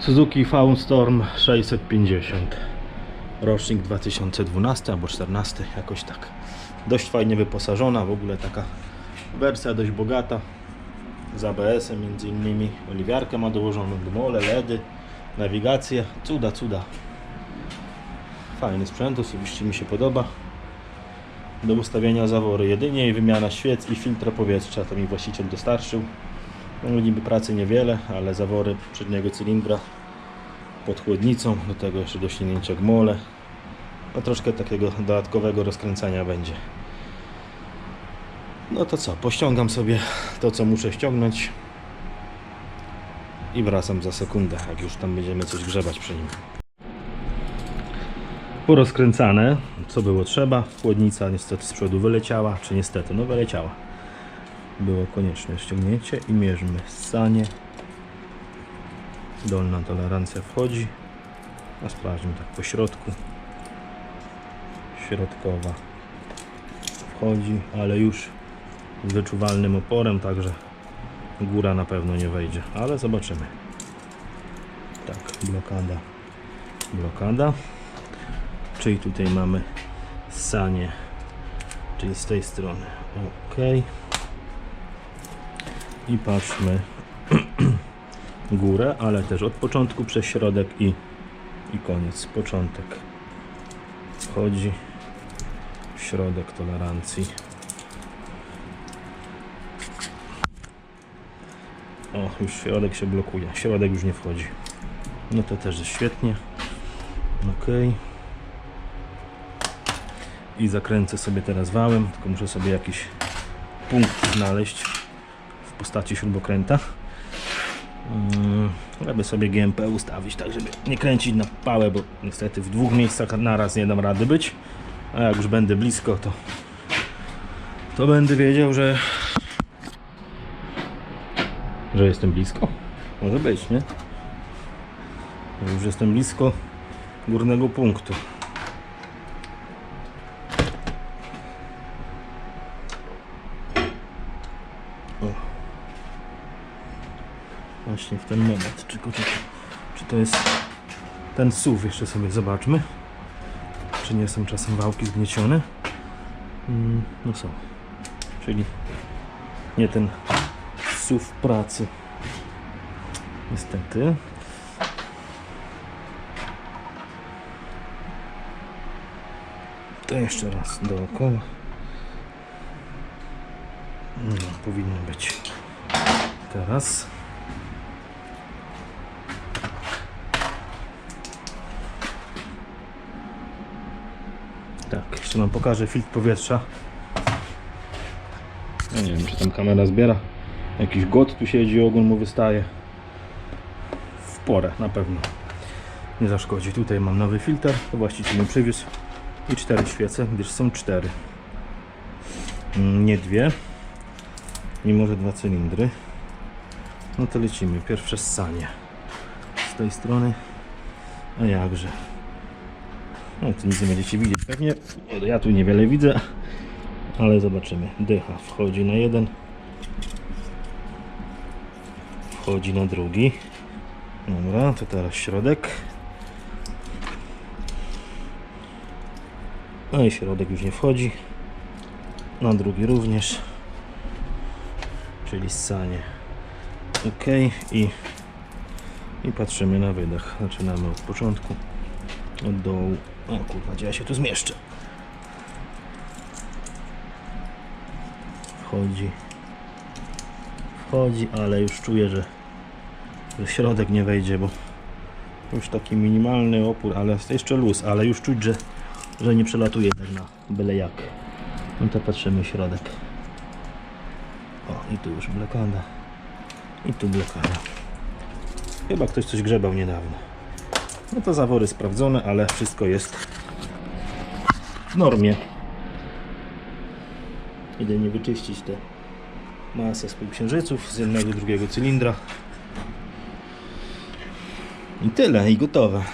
Suzuki Faunstorm 650 rocznik 2012 albo 14 jakoś tak. Dość fajnie wyposażona w ogóle taka wersja dość bogata. Z ABS-em między innymi. Oliwiarkę ma dołożoną gmole, LEDy nawigację, cuda, cuda. Fajny sprzęt, osobiście mi się podoba. Do ustawienia zawory jedynie i wymiana świec i filtra powietrza to mi właściciel dostarczył no, niby pracy niewiele, ale zawory przedniego cylindra pod chłodnicą, do tego jeszcze dośnięcia gmole. No troszkę takiego dodatkowego rozkręcania będzie. No to co, pościągam sobie to co muszę ściągnąć i wracam za sekundę, jak już tam będziemy coś grzebać przy nim. Porozkręcane, co było trzeba. Chłodnica niestety z przodu wyleciała, czy niestety, no wyleciała. Było konieczne ściągnięcie i mierzmy ssanie. Dolna tolerancja wchodzi. A sprawdźmy tak po środku. Środkowa wchodzi, ale już z wyczuwalnym oporem, także góra na pewno nie wejdzie, ale zobaczymy. Tak, blokada, blokada. Czyli tutaj mamy ssanie, czyli z tej strony. Ok. I patrzmy górę, ale też od początku przez środek i, i koniec. Początek wchodzi w środek tolerancji. O, już środek się blokuje. Środek już nie wchodzi. No to też jest świetnie. Ok. I zakręcę sobie teraz wałem, tylko muszę sobie jakiś punkt znaleźć postaci śrubokręta. Mm, Żeby sobie GMP ustawić, tak żeby nie kręcić na pałę, bo niestety w dwóch miejscach naraz nie dam rady być. A jak już będę blisko, to to będę wiedział, że że jestem blisko. Może być, nie? Już jestem blisko górnego punktu. Właśnie w ten moment. Czy, czy, czy to jest ten SUV? Jeszcze sobie zobaczmy. Czy nie są czasem wałki zgniecione? Mm, no są. Czyli nie ten SUV pracy. Niestety. To jeszcze raz dookoła. No, powinno być. Teraz. Tak, jeszcze Wam pokażę filtr powietrza. Ja nie wiem, czy tam kamera zbiera. Jakiś got tu siedzi, ogon mu wystaje. W porę na pewno. Nie zaszkodzi. Tutaj mam nowy filtr, to właściciel mi przywiózł. I cztery świece, gdyż są cztery. Mm, Nie dwie. Mimo, że dwa cylindry. No to lecimy. Pierwsze ssanie. Z tej strony. A jakże. No to nic nie będziecie widzieć pewnie. Nie, Ja tu niewiele widzę. Ale zobaczymy. Dycha wchodzi na jeden. Wchodzi na drugi. Dobra, to teraz środek. No i środek już nie wchodzi. Na drugi również. Czyli ssanie. Ok. I, I patrzymy na wydech. Zaczynamy od początku. Od dołu. O kurwa, gdzie ja się tu zmieszczę? Wchodzi. Wchodzi, ale już czuję, że, że środek nie wejdzie, bo już taki minimalny opór, ale jest jeszcze luz, ale już czuć, że, że nie przelatuje tak na byle jak. No to patrzymy środek. O, i tu już blokada. I tu blokada. Chyba ktoś coś grzebał niedawno. No to zawory sprawdzone, ale wszystko jest w normie. Jedynie wyczyścić te masę współksiężyców z jednego drugiego cylindra. I tyle, i gotowe.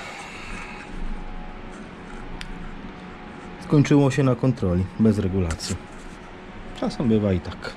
Skończyło się na kontroli, bez regulacji. Czasem bywa i tak.